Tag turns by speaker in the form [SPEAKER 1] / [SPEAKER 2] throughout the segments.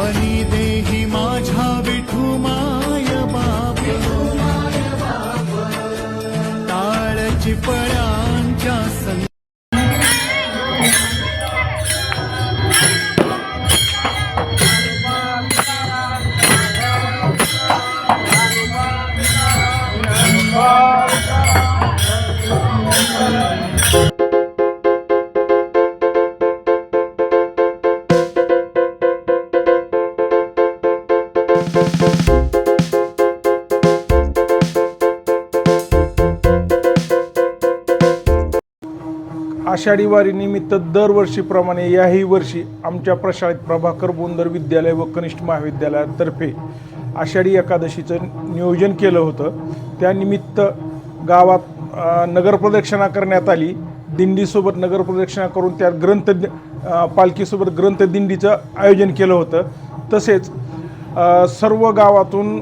[SPEAKER 1] बनी देही माझ्या विठू माय बाप टाळ चिपळांच्या संग
[SPEAKER 2] Thank you. आषाढी वारीनिमित्त दरवर्षीप्रमाणे याही वर्षी आमच्या प्रशाळेत प्रभाकर बोंदर विद्यालय व कनिष्ठ महाविद्यालयातर्फे आषाढी एकादशीचं नियोजन केलं होतं. त्यानिमित्त गावात नगरप्रदक्षिणा करण्यात आली. दिंडीसोबत नगरप्रदक्षिणा करून त्या ग्रंथ पालखीसोबत ग्रंथदिंडीचं आयोजन केलं होतं. तसेच सर्व गावातून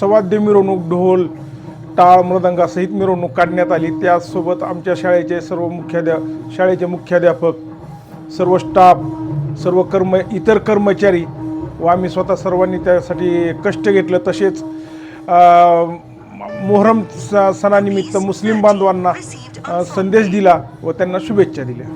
[SPEAKER 2] सवाद्य मिरवणूक ढोल टाळ मृदंगासहित मिरवणूक काढण्यात आली. त्याचसोबत आमच्या शाळेचे सर्व मुख्याध्या शाळेचे मुख्याध्यापक सर्व स्टाफ सर्व कर्म इतर कर्मचारी व आम्ही स्वतः सर्वांनी त्यासाठी कष्ट घेतलं. तसेच मोहरम स सणानिमित्त मुस्लिम बांधवांना संदेश दिला व त्यांना शुभेच्छा दिल्या.